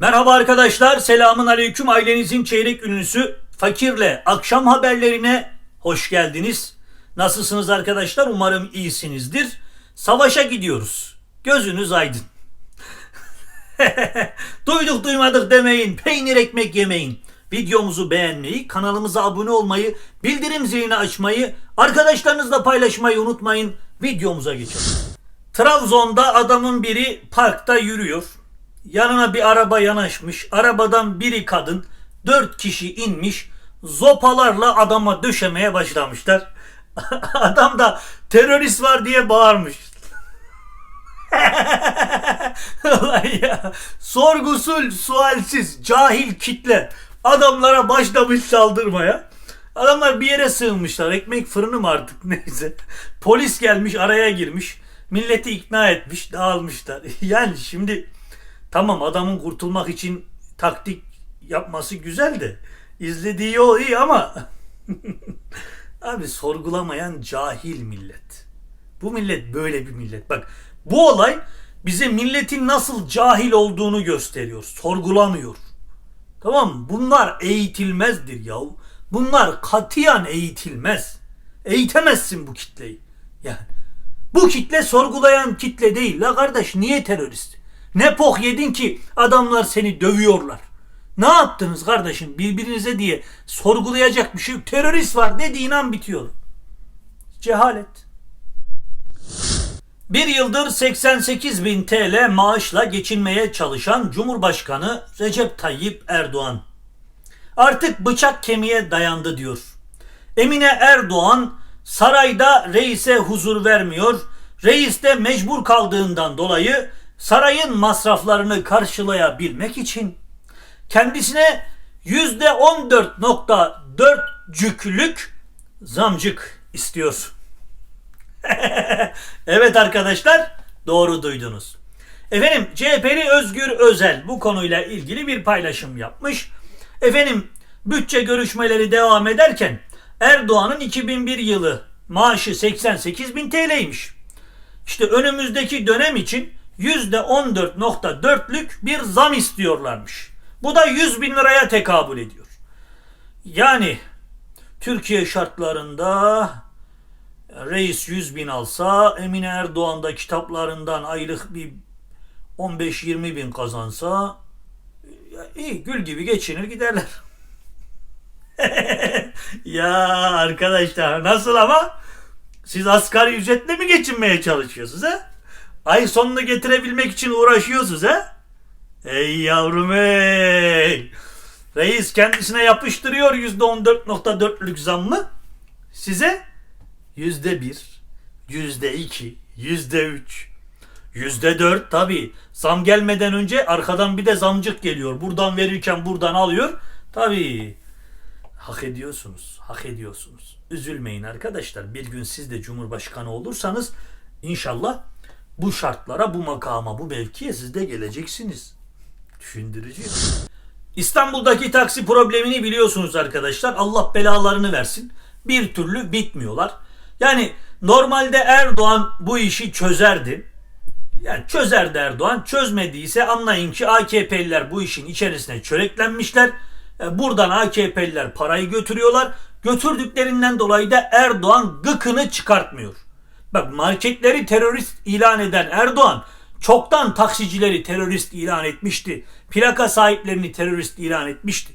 Merhaba arkadaşlar, selamun aleyküm ailenizin çeyrek ünlüsü Fakir'le akşam haberlerine hoş geldiniz. Nasılsınız arkadaşlar? Umarım iyisinizdir. Savaşa gidiyoruz. Gözünüz aydın. Duyduk duymadık demeyin, peynir ekmek yemeyin. Videomuzu beğenmeyi, kanalımıza abone olmayı, bildirim zilini açmayı, arkadaşlarınızla paylaşmayı unutmayın. Videomuza geçelim. Trabzon'da adamın biri parkta yürüyor. Yanına bir araba yanaşmış. Arabadan biri kadın. Dört kişi inmiş. Zopalarla adama döşemeye başlamışlar. Adam da terörist var diye bağırmış. Ya. Sorgusul, sualsiz, cahil kitle adamlara başlamış saldırmaya. Adamlar bir yere sığınmışlar. Ekmek fırını mı artık neyse. Polis gelmiş araya girmiş. Milleti ikna etmiş dağılmışlar. Yani şimdi tamam adamın kurtulmak için taktik yapması güzel de izlediği yol iyi ama abi sorgulamayan cahil millet. Bu millet böyle bir millet. Bak bu olay bize milletin nasıl cahil olduğunu gösteriyor. Sorgulamıyor. Tamam mı? Bunlar eğitilmezdir yahu. Bunlar katiyen eğitilmez. Eğitemezsin bu kitleyi. Yani bu kitle sorgulayan kitle değil. La kardeş niye terörist? Ne poh yedin ki adamlar seni dövüyorlar. Ne yaptınız kardeşim birbirinize diye sorgulayacak bir şey yok. Terörist var dediğin an bitiyor. Cehalet. Bir yıldır 88 bin TL maaşla geçinmeye çalışan Cumhurbaşkanı Recep Tayyip Erdoğan artık bıçak kemiğe dayandı diyor. Emine Erdoğan sarayda reise huzur vermiyor. Reis de mecbur kaldığından dolayı sarayın masraflarını karşılayabilmek için kendisine %14.4 cüklük zamcık istiyor. evet arkadaşlar doğru duydunuz. Efendim CHP'li Özgür Özel bu konuyla ilgili bir paylaşım yapmış. Efendim bütçe görüşmeleri devam ederken Erdoğan'ın 2001 yılı maaşı 88 bin TL'ymiş. İşte önümüzdeki dönem için %14.4'lük bir zam istiyorlarmış. Bu da 100 bin liraya tekabül ediyor. Yani Türkiye şartlarında reis 100 bin alsa Emine Erdoğan da kitaplarından aylık bir 15-20 bin kazansa iyi gül gibi geçinir giderler. ya arkadaşlar nasıl ama siz asgari ücretle mi geçinmeye çalışıyorsunuz ha? Ay sonunu getirebilmek için uğraşıyorsunuz ha? Ey yavrum ey! Reis kendisine yapıştırıyor %14.4'lük zammı. Size yüzde bir, yüzde iki, yüzde üç, yüzde dört tabi. Zam gelmeden önce arkadan bir de zamcık geliyor. Buradan verirken buradan alıyor. Tabi. Hak ediyorsunuz. Hak ediyorsunuz. Üzülmeyin arkadaşlar. Bir gün siz de Cumhurbaşkanı olursanız inşallah bu şartlara, bu makama, bu mevkiye siz de geleceksiniz. Düşündürücü. İstanbul'daki taksi problemini biliyorsunuz arkadaşlar. Allah belalarını versin. Bir türlü bitmiyorlar. Yani normalde Erdoğan bu işi çözerdi. Yani çözerdi Erdoğan. Çözmediyse anlayın ki AKP'liler bu işin içerisine çöreklenmişler. E, Buradan AKP'liler parayı götürüyorlar. Götürdüklerinden dolayı da Erdoğan gıkını çıkartmıyor. Bak marketleri terörist ilan eden Erdoğan çoktan taksicileri terörist ilan etmişti. Plaka sahiplerini terörist ilan etmişti.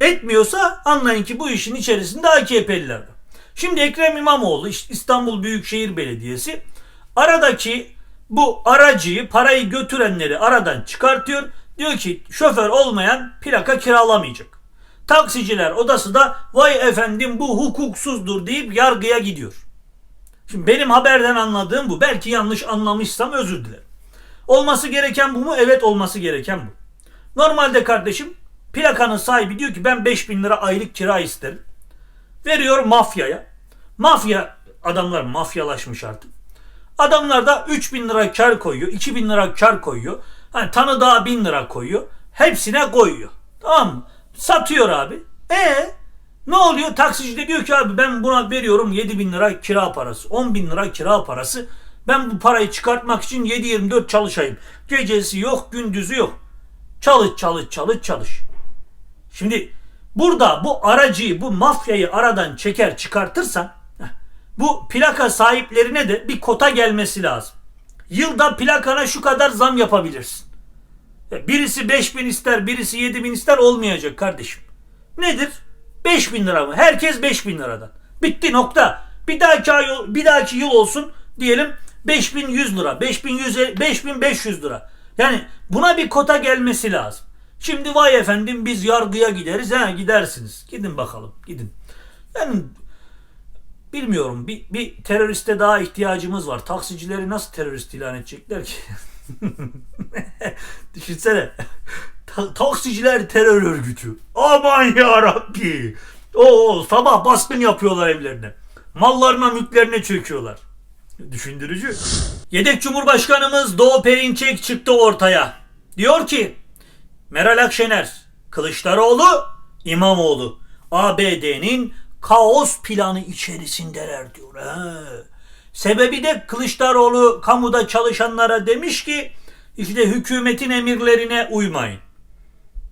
Etmiyorsa anlayın ki bu işin içerisinde AKP'liler var. Şimdi Ekrem İmamoğlu İstanbul Büyükşehir Belediyesi aradaki bu aracıyı parayı götürenleri aradan çıkartıyor. Diyor ki şoför olmayan plaka kiralamayacak. Taksiciler odası da vay efendim bu hukuksuzdur deyip yargıya gidiyor. Şimdi benim haberden anladığım bu. Belki yanlış anlamışsam özür dilerim. Olması gereken bu mu? Evet olması gereken bu. Normalde kardeşim plakanın sahibi diyor ki ben 5000 lira aylık kira isterim. Veriyor mafyaya. Mafya adamlar mafyalaşmış artık. Adamlar da 3000 lira kar koyuyor. 2000 lira kar koyuyor. Hani tanı daha 1000 lira koyuyor. Hepsine koyuyor. Tamam mı? Satıyor abi. E ne oluyor? Taksici de diyor ki abi ben buna veriyorum 7 bin lira kira parası. 10 bin lira kira parası. Ben bu parayı çıkartmak için 7-24 çalışayım. Gecesi yok, gündüzü yok. Çalış çalış çalış çalış. Şimdi burada bu aracıyı, bu mafyayı aradan çeker çıkartırsan bu plaka sahiplerine de bir kota gelmesi lazım. Yılda plakana şu kadar zam yapabilirsin. Ya Birisi 5000 ister, birisi 7000 ister olmayacak kardeşim. Nedir? 5000 lira mı? Herkes 5000 liradan. Bitti nokta. Bir dahaki ay, bir dahaki yıl olsun diyelim 5100 lira, 5100 5500 lira. Yani buna bir kota gelmesi lazım. Şimdi vay efendim biz yargıya gideriz. Ha gidersiniz. Gidin bakalım. Gidin. Yani bilmiyorum bir, bir teröriste daha ihtiyacımız var. Taksicileri nasıl terörist ilan edecekler ki? Düşünsene. Ta- taksiciler terör örgütü. Aman ya Rabbi. Oo sabah baskın yapıyorlar evlerine. Mallarına mülklerine çöküyorlar. Düşündürücü. Yedek Cumhurbaşkanımız Doğu Perinçek çıktı ortaya. Diyor ki Meral Akşener, Kılıçdaroğlu, İmamoğlu ABD'nin kaos planı içerisindeler diyor. He. Sebebi de Kılıçdaroğlu kamuda çalışanlara demiş ki işte hükümetin emirlerine uymayın.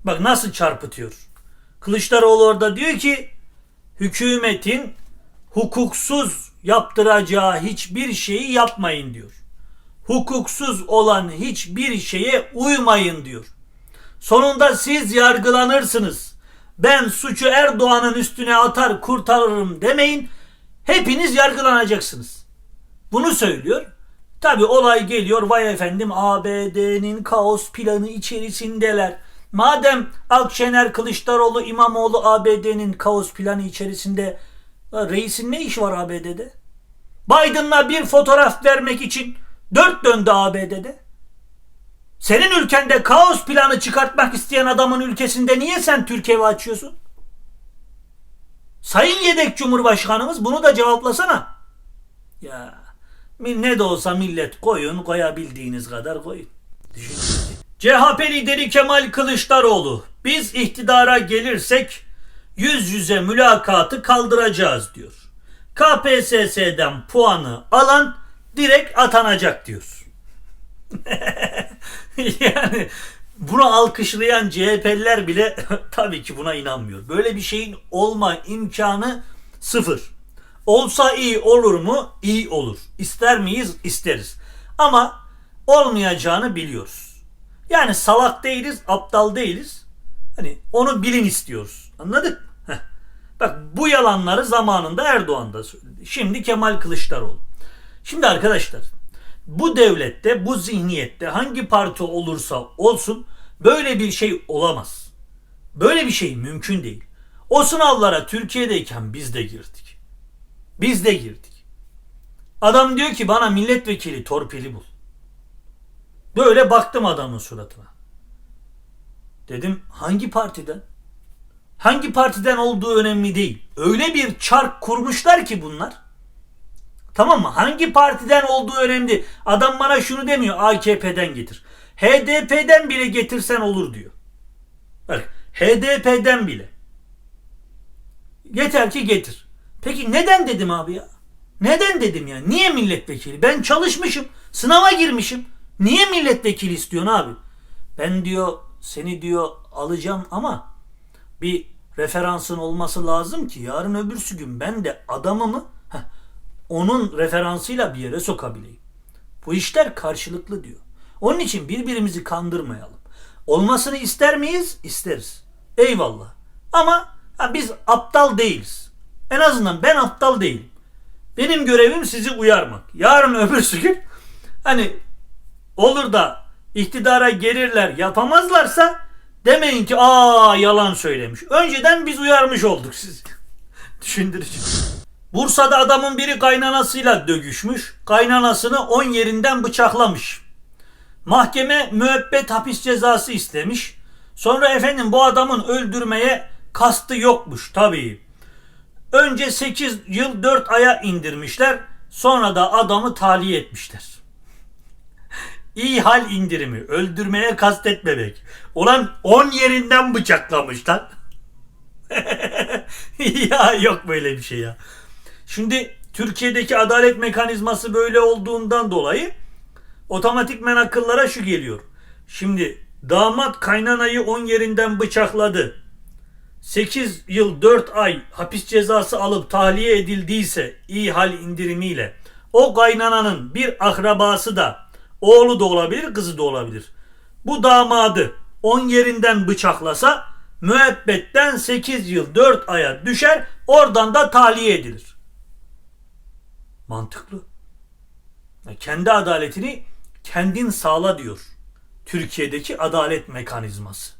Bak nasıl çarpıtıyor. Kılıçdaroğlu orada diyor ki hükümetin hukuksuz yaptıracağı hiçbir şeyi yapmayın diyor. Hukuksuz olan hiçbir şeye uymayın diyor. Sonunda siz yargılanırsınız. Ben suçu Erdoğan'ın üstüne atar kurtarırım demeyin. Hepiniz yargılanacaksınız. Bunu söylüyor. Tabi olay geliyor vay efendim ABD'nin kaos planı içerisindeler. Madem Akşener, Kılıçdaroğlu, İmamoğlu ABD'nin kaos planı içerisinde reisin ne işi var ABD'de? Biden'la bir fotoğraf vermek için dört döndü ABD'de. Senin ülkende kaos planı çıkartmak isteyen adamın ülkesinde niye sen Türkiye açıyorsun? Sayın yedek Cumhurbaşkanımız bunu da cevaplasana. Ya ne de olsa millet koyun koyabildiğiniz kadar koyun. Düşün. CHP lideri Kemal Kılıçdaroğlu biz iktidara gelirsek yüz yüze mülakatı kaldıracağız diyor. KPSS'den puanı alan direkt atanacak diyor. yani bunu alkışlayan CHP'liler bile tabii ki buna inanmıyor. Böyle bir şeyin olma imkanı sıfır. Olsa iyi olur mu? İyi olur. İster miyiz? İsteriz. Ama olmayacağını biliyoruz. Yani salak değiliz, aptal değiliz. Hani onu bilin istiyoruz. Anladık? Heh. Bak bu yalanları zamanında Erdoğan da söyledi. Şimdi Kemal Kılıçdaroğlu. Şimdi arkadaşlar bu devlette, bu zihniyette hangi parti olursa olsun böyle bir şey olamaz. Böyle bir şey mümkün değil. O sınavlara Türkiye'deyken biz de girdik. Biz de girdik. Adam diyor ki bana milletvekili torpili bul. Böyle baktım adamın suratına. Dedim hangi partiden? Hangi partiden olduğu önemli değil. Öyle bir çark kurmuşlar ki bunlar. Tamam mı? Hangi partiden olduğu önemli. Adam bana şunu demiyor AKP'den getir. HDP'den bile getirsen olur diyor. Bak HDP'den bile. Yeter ki getir. Peki neden dedim abi ya? Neden dedim ya? Niye milletvekili? Ben çalışmışım. Sınava girmişim. Niye milletvekili istiyorsun abi? Ben diyor seni diyor alacağım ama bir referansın olması lazım ki yarın öbürsü gün ben de adamımı heh, onun referansıyla bir yere sokabileyim. Bu işler karşılıklı diyor. Onun için birbirimizi kandırmayalım. Olmasını ister miyiz? İsteriz. Eyvallah. Ama ha, biz aptal değiliz. En azından ben aptal değilim. Benim görevim sizi uyarmak. Yarın öbürsü gün hani olur da iktidara gelirler yapamazlarsa demeyin ki aa yalan söylemiş. Önceden biz uyarmış olduk sizi. Düşündürücü. Bursa'da adamın biri kaynanasıyla dövüşmüş. Kaynanasını 10 yerinden bıçaklamış. Mahkeme müebbet hapis cezası istemiş. Sonra efendim bu adamın öldürmeye kastı yokmuş tabii. Önce 8 yıl 4 aya indirmişler. Sonra da adamı tahliye etmişler. İyi hal indirimi. Öldürmeye kastetmemek. Olan 10 yerinden bıçaklamışlar. ya yok böyle bir şey ya. Şimdi Türkiye'deki adalet mekanizması böyle olduğundan dolayı otomatikmen akıllara şu geliyor. Şimdi damat kaynanayı 10 yerinden bıçakladı. 8 yıl 4 ay hapis cezası alıp tahliye edildiyse iyi hal indirimiyle o kaynananın bir akrabası da oğlu da olabilir kızı da olabilir. Bu damadı 10 yerinden bıçaklasa müebbetten 8 yıl 4 aya düşer oradan da tahliye edilir. Mantıklı. Kendi adaletini kendin sağla diyor. Türkiye'deki adalet mekanizması.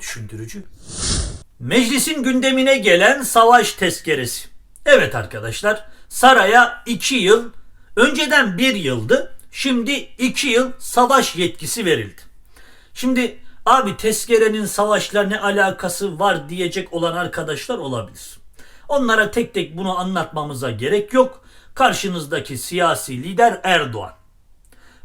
Düşündürücü. Meclisin gündemine gelen savaş tezkeresi. Evet arkadaşlar saraya 2 yıl önceden 1 yıldı şimdi 2 yıl savaş yetkisi verildi. Şimdi abi tezkerenin savaşla ne alakası var diyecek olan arkadaşlar olabilir. Onlara tek tek bunu anlatmamıza gerek yok. Karşınızdaki siyasi lider Erdoğan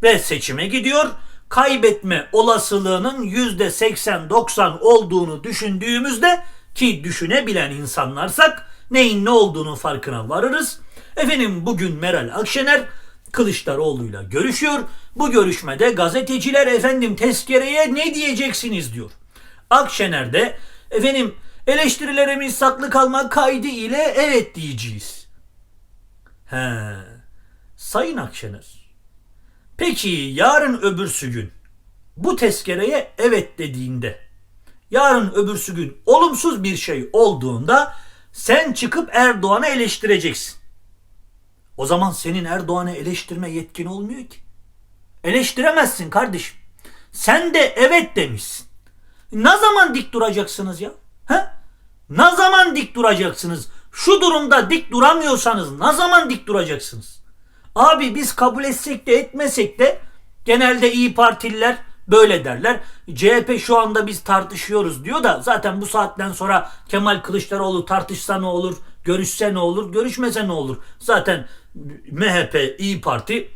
ve seçime gidiyor. Kaybetme olasılığının %80-90 olduğunu düşündüğümüzde ki düşünebilen insanlarsak neyin ne olduğunu farkına varırız. Efendim bugün Meral Akşener Kılıçdaroğlu'yla görüşüyor. Bu görüşmede gazeteciler efendim tezkereye ne diyeceksiniz diyor. Akşener de efendim eleştirilerimiz saklı kalmak kaydı ile evet diyeceğiz. He. Sayın Akşener. Peki yarın öbürsü gün bu tezkereye evet dediğinde yarın öbürsü gün olumsuz bir şey olduğunda sen çıkıp Erdoğan'ı eleştireceksin. O zaman senin Erdoğan'ı eleştirme yetkin olmuyor ki. Eleştiremezsin kardeşim. Sen de evet demişsin. Ne zaman dik duracaksınız ya? He? Ne zaman dik duracaksınız? Şu durumda dik duramıyorsanız ne zaman dik duracaksınız? Abi biz kabul etsek de etmesek de genelde iyi partililer böyle derler. CHP şu anda biz tartışıyoruz diyor da zaten bu saatten sonra Kemal Kılıçdaroğlu tartışsa ne olur, görüşse ne olur, görüşmese ne olur? Zaten MHP, İyi Parti,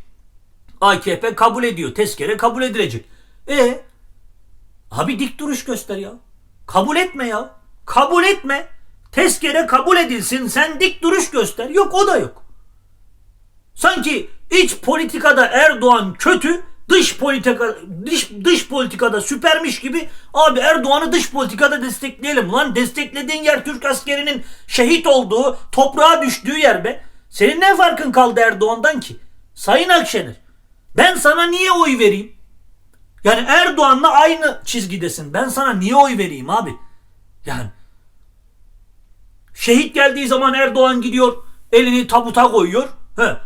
AKP kabul ediyor. Tezkere kabul edilecek. E Abi dik duruş göster ya. Kabul etme ya. Kabul etme. Tezkere kabul edilsin. Sen dik duruş göster. Yok o da yok. Sanki iç politikada Erdoğan kötü, dış politika dış dış politikada süpermiş gibi abi Erdoğan'ı dış politikada destekleyelim. Lan desteklediğin yer Türk askerinin şehit olduğu, toprağa düştüğü yer be. Senin ne farkın kaldı Erdoğan'dan ki? Sayın Akşener, ben sana niye oy vereyim? Yani Erdoğan'la aynı çizgidesin. Ben sana niye oy vereyim abi? Yani şehit geldiği zaman Erdoğan gidiyor, elini tabuta koyuyor. He,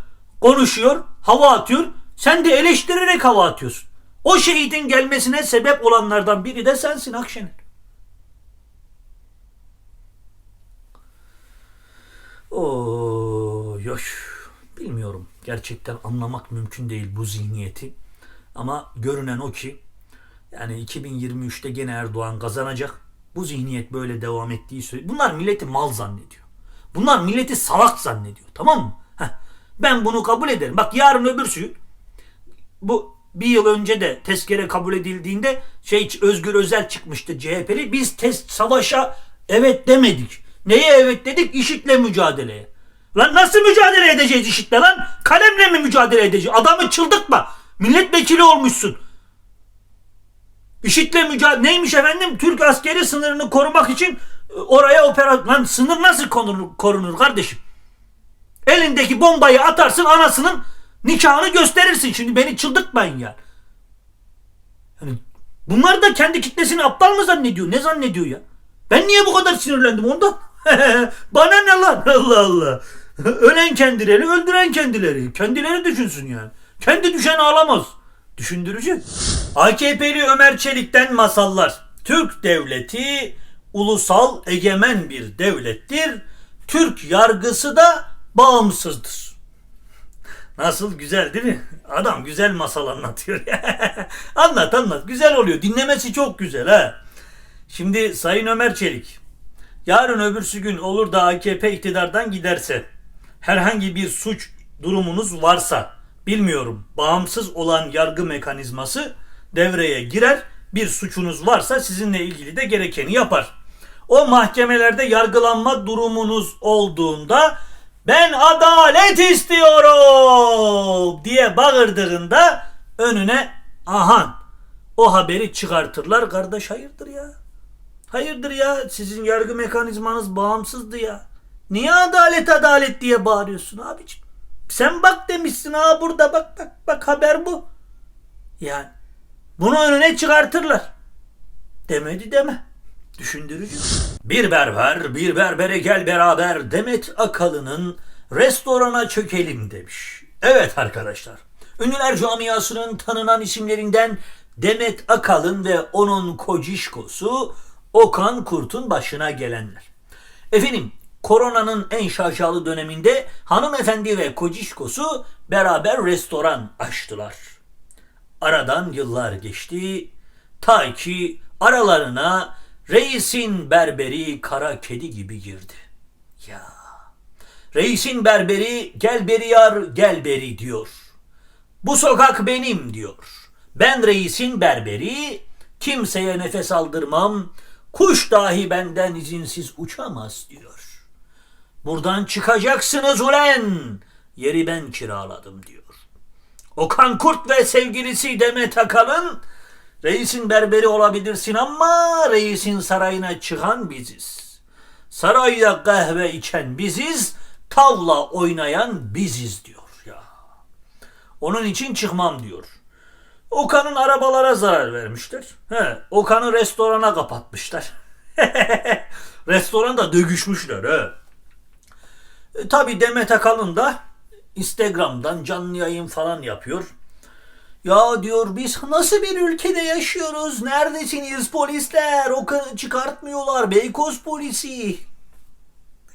konuşuyor, hava atıyor. Sen de eleştirerek hava atıyorsun. O şehidin gelmesine sebep olanlardan biri de sensin Akşener. Oo, yoş. Bilmiyorum. Gerçekten anlamak mümkün değil bu zihniyeti. Ama görünen o ki yani 2023'te gene Erdoğan kazanacak. Bu zihniyet böyle devam ettiği sürece bunlar milleti mal zannediyor. Bunlar milleti salak zannediyor. Tamam mı? Heh. Ben bunu kabul ederim. Bak yarın öbürsü gün bu bir yıl önce de tezkere kabul edildiğinde şey Özgür Özel çıkmıştı CHP'li. Biz test savaşa evet demedik. Neye evet dedik? İşitle mücadeleye. Lan nasıl mücadele edeceğiz işitle lan? Kalemle mi mücadele edeceğiz? Adamı çıldırtma. Milletvekili olmuşsun. İşitle mücadele neymiş efendim? Türk askeri sınırını korumak için e, oraya operasyon... Lan sınır nasıl korunur, korunur kardeşim? Elindeki bombayı atarsın anasının nikahını gösterirsin. Şimdi beni çıldırtmayın ya. Yani bunlar da kendi kitlesini aptal mı zannediyor? Ne zannediyor ya? Ben niye bu kadar sinirlendim ondan? Bana ne lan? Allah Allah. Ölen kendileri, öldüren kendileri. Kendileri düşünsün yani. Kendi düşen ağlamaz. Düşündürücü. AKP'li Ömer Çelik'ten masallar. Türk devleti ulusal egemen bir devlettir. Türk yargısı da bağımsızdır. Nasıl güzel değil mi? Adam güzel masal anlatıyor. anlat anlat. Güzel oluyor. Dinlemesi çok güzel ha. Şimdi Sayın Ömer Çelik. Yarın öbürsü gün olur da AKP iktidardan giderse herhangi bir suç durumunuz varsa bilmiyorum bağımsız olan yargı mekanizması devreye girer. Bir suçunuz varsa sizinle ilgili de gerekeni yapar. O mahkemelerde yargılanma durumunuz olduğunda ben adalet istiyorum diye bağırdığında önüne ahan O haberi çıkartırlar kardeş hayırdır ya. Hayırdır ya sizin yargı mekanizmanız bağımsızdı ya. Niye adalet adalet diye bağırıyorsun abicim? Sen bak demişsin ha burada bak bak bak haber bu. Yani bunu önüne çıkartırlar. Demedi deme. Düşündürücü. Bir berber, bir berbere gel beraber Demet Akalın'ın restorana çökelim demiş. Evet arkadaşlar. Ünlüler camiasının tanınan isimlerinden Demet Akalın ve onun kocişkosu Okan Kurt'un başına gelenler. Efendim koronanın en şaşalı döneminde hanımefendi ve kocişkosu beraber restoran açtılar. Aradan yıllar geçti. Ta ki aralarına reisin berberi kara kedi gibi girdi. Ya. Reisin berberi gel beri yar gel beri diyor. Bu sokak benim diyor. Ben reisin berberi kimseye nefes aldırmam. Kuş dahi benden izinsiz uçamaz diyor. Buradan çıkacaksınız ulen. Yeri ben kiraladım diyor. Okan Kurt ve sevgilisi Demet Akalın reisin berberi olabilirsin ama reisin sarayına çıkan biziz. Sarayda kahve içen biziz, tavla oynayan biziz diyor ya. Onun için çıkmam diyor. Okan'ın arabalara zarar vermişler. He, Okan'ı restorana kapatmışlar. Restoranda dövüşmüşler he. E, Tabi Demet Akalın da Instagram'dan canlı yayın falan yapıyor. Ya diyor biz nasıl bir ülkede yaşıyoruz? Neredesiniz polisler? O çıkartmıyorlar. Beykoz polisi.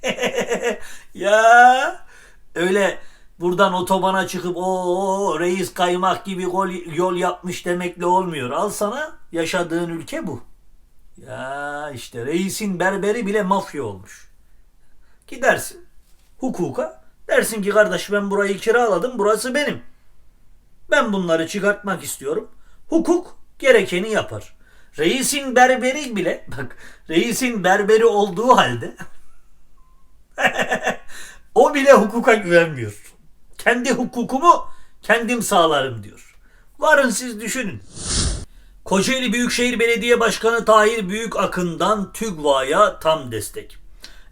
ya öyle buradan otobana çıkıp o reis kaymak gibi yol, yol yapmış demekle olmuyor. Al sana yaşadığın ülke bu. Ya işte reisin berberi bile mafya olmuş. Gidersin hukuka dersin ki kardeş ben burayı kiraladım burası benim. Ben bunları çıkartmak istiyorum. Hukuk gerekeni yapar. Reisin berberi bile bak reisin berberi olduğu halde o bile hukuka güvenmiyor. Kendi hukukumu kendim sağlarım diyor. Varın siz düşünün. Kocaeli Büyükşehir Belediye Başkanı Tahir Büyükakın'dan TÜGVA'ya tam destek.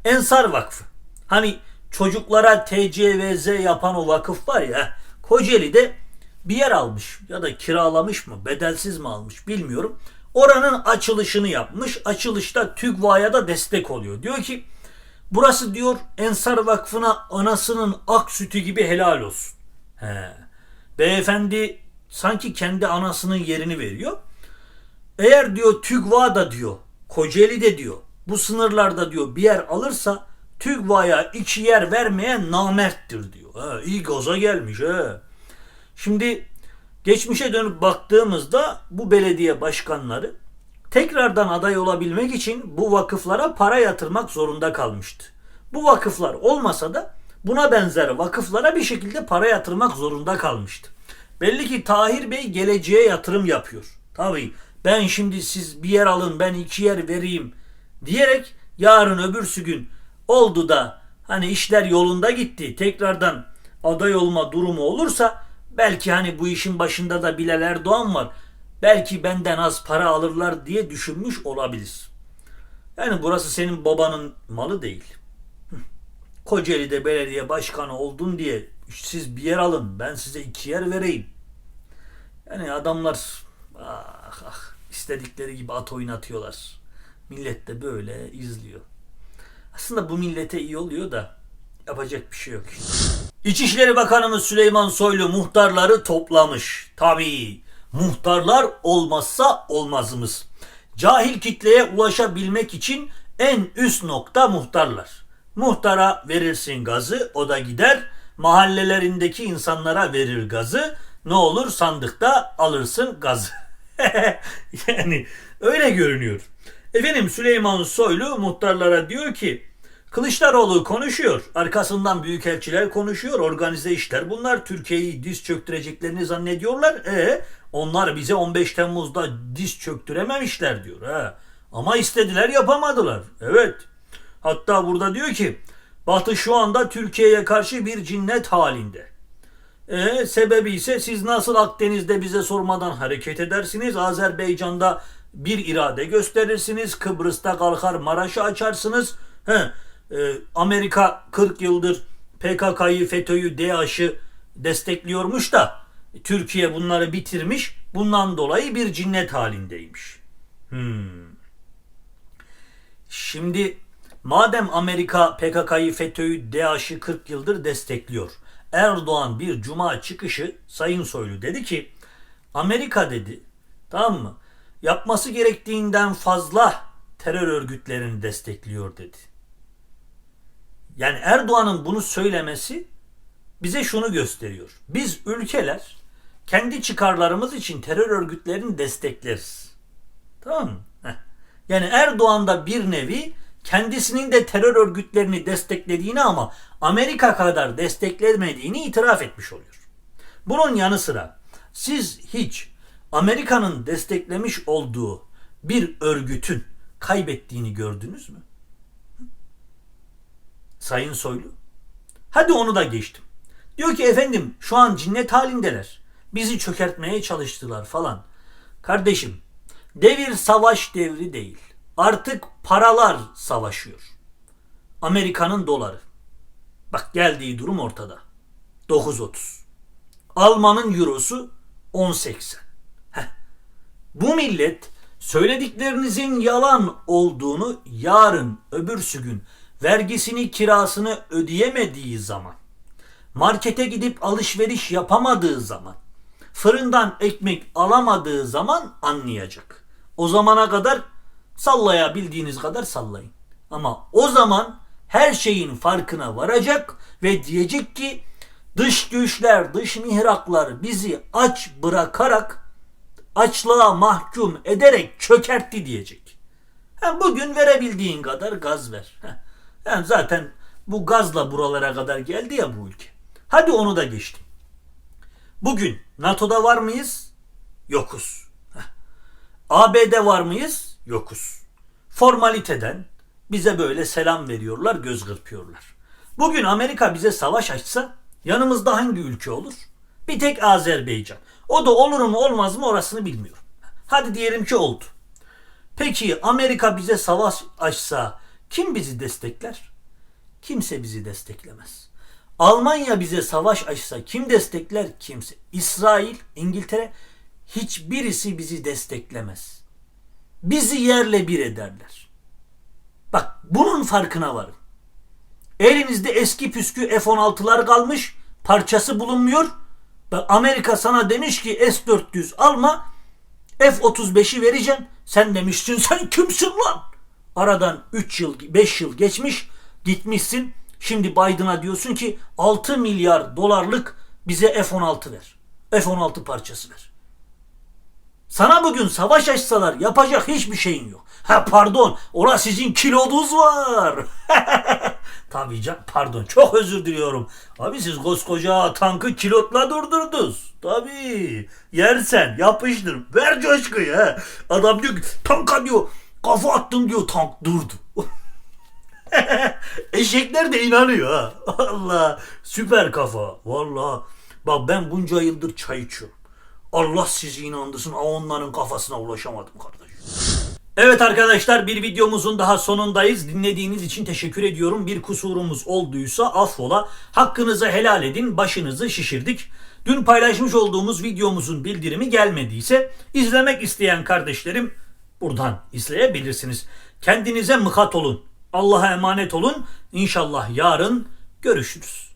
Ensar Vakfı. Hani çocuklara TCVZ yapan o vakıf var ya. Kocaeli'de bir yer almış ya da kiralamış mı bedelsiz mi almış bilmiyorum. Oranın açılışını yapmış. Açılışta TÜGVA'ya da destek oluyor. Diyor ki burası diyor Ensar Vakfı'na anasının ak sütü gibi helal olsun. He. Beyefendi sanki kendi anasının yerini veriyor. Eğer diyor TÜGVA da diyor Kocaeli de diyor bu sınırlarda diyor bir yer alırsa TÜGVA'ya iki yer vermeye namerttir diyor. Ha, iyi gaza gelmiş he. Şimdi geçmişe dönüp baktığımızda bu belediye başkanları tekrardan aday olabilmek için bu vakıflara para yatırmak zorunda kalmıştı. Bu vakıflar olmasa da buna benzer vakıflara bir şekilde para yatırmak zorunda kalmıştı. Belli ki Tahir Bey geleceğe yatırım yapıyor. Tabii ben şimdi siz bir yer alın ben iki yer vereyim diyerek yarın öbürsü gün oldu da hani işler yolunda gitti tekrardan aday olma durumu olursa belki hani bu işin başında da Bilal Erdoğan var. Belki benden az para alırlar diye düşünmüş olabilir. Yani burası senin babanın malı değil. Kocaeli'de belediye başkanı oldun diye siz bir yer alın ben size iki yer vereyim. Yani adamlar ah ah istedikleri gibi at oynatıyorlar. Millet de böyle izliyor. Aslında bu millete iyi oluyor da yapacak bir şey yok. İçişleri Bakanımız Süleyman Soylu muhtarları toplamış. Tabii muhtarlar olmazsa olmazımız. Cahil kitleye ulaşabilmek için en üst nokta muhtarlar. Muhtara verirsin gazı o da gider. Mahallelerindeki insanlara verir gazı. Ne olur sandıkta alırsın gazı. yani öyle görünüyor. Efendim Süleyman Soylu muhtarlara diyor ki Kılıçdaroğlu konuşuyor. Arkasından büyükelçiler konuşuyor. Organize işler. Bunlar Türkiye'yi diz çöktüreceklerini zannediyorlar. E onlar bize 15 Temmuz'da diz çöktürememişler diyor. He. Ama istediler yapamadılar. Evet. Hatta burada diyor ki Batı şu anda Türkiye'ye karşı bir cinnet halinde. E, sebebi ise siz nasıl Akdeniz'de bize sormadan hareket edersiniz, Azerbaycan'da bir irade gösterirsiniz, Kıbrıs'ta kalkar Maraş'ı açarsınız. He, Amerika 40 yıldır PKK'yı, FETÖ'yü, DAEŞ'ı destekliyormuş da Türkiye bunları bitirmiş. Bundan dolayı bir cinnet halindeymiş. Hmm. Şimdi madem Amerika PKK'yı, FETÖ'yü, DAEŞ'i 40 yıldır destekliyor. Erdoğan bir cuma çıkışı Sayın Soylu dedi ki Amerika dedi tamam mı? Yapması gerektiğinden fazla terör örgütlerini destekliyor dedi. Yani Erdoğan'ın bunu söylemesi bize şunu gösteriyor. Biz ülkeler kendi çıkarlarımız için terör örgütlerini destekleriz. Tamam mı? Yani Erdoğan da bir nevi kendisinin de terör örgütlerini desteklediğini ama Amerika kadar desteklemediğini itiraf etmiş oluyor. Bunun yanı sıra siz hiç Amerika'nın desteklemiş olduğu bir örgütün kaybettiğini gördünüz mü? Sayın Soylu. Hadi onu da geçtim. Diyor ki efendim şu an cinnet halindeler. Bizi çökertmeye çalıştılar falan. Kardeşim devir savaş devri değil. Artık paralar savaşıyor. Amerika'nın doları. Bak geldiği durum ortada. 9.30. Alman'ın eurosu 10.80. Heh. Bu millet söylediklerinizin yalan olduğunu yarın öbürsü gün vergisini kirasını ödeyemediği zaman markete gidip alışveriş yapamadığı zaman fırından ekmek alamadığı zaman anlayacak. O zamana kadar sallayabildiğiniz kadar sallayın. Ama o zaman her şeyin farkına varacak ve diyecek ki dış güçler, dış mihraklar bizi aç bırakarak açlığa mahkum ederek çökertti diyecek. Bugün verebildiğin kadar gaz ver. Ha, Yani zaten bu gazla buralara kadar geldi ya bu ülke. Hadi onu da geçtim. Bugün NATO'da var mıyız? Yokuz. Heh. ABD var mıyız? Yokuz. Formaliteden bize böyle selam veriyorlar, göz kırpıyorlar. Bugün Amerika bize savaş açsa yanımızda hangi ülke olur? Bir tek Azerbaycan. O da olur mu olmaz mı orasını bilmiyorum. Hadi diyelim ki oldu. Peki Amerika bize savaş açsa kim bizi destekler? Kimse bizi desteklemez. Almanya bize savaş açsa kim destekler? Kimse. İsrail, İngiltere hiçbirisi bizi desteklemez. Bizi yerle bir ederler. Bak bunun farkına varın. Elinizde eski püskü F-16'lar kalmış, parçası bulunmuyor. Bak Amerika sana demiş ki S-400 alma, F-35'i vereceğim. Sen demişsin sen kimsin lan? Aradan 3 yıl, 5 yıl geçmiş, gitmişsin. Şimdi Biden'a diyorsun ki 6 milyar dolarlık bize F-16 ver. F-16 parçası ver. Sana bugün savaş açsalar yapacak hiçbir şeyin yok. Ha pardon, ora sizin kiloduz var. Tabii can, pardon çok özür diliyorum. Abi siz koskoca tankı kilotla durdurdunuz. Tabii. Yersen yapıştır. Ver coşkuyu ha. Adam diyor tanka diyor kafa attım diyor tank durdu. Eşekler de inanıyor ha. Allah süper kafa. Vallahi bak ben bunca yıldır çay içiyorum. Allah sizi inandırsın. Onların kafasına ulaşamadım kardeşim. Evet arkadaşlar bir videomuzun daha sonundayız. Dinlediğiniz için teşekkür ediyorum. Bir kusurumuz olduysa affola. Hakkınızı helal edin. Başınızı şişirdik. Dün paylaşmış olduğumuz videomuzun bildirimi gelmediyse izlemek isteyen kardeşlerim buradan izleyebilirsiniz. Kendinize mıkat olun. Allah'a emanet olun. İnşallah yarın görüşürüz.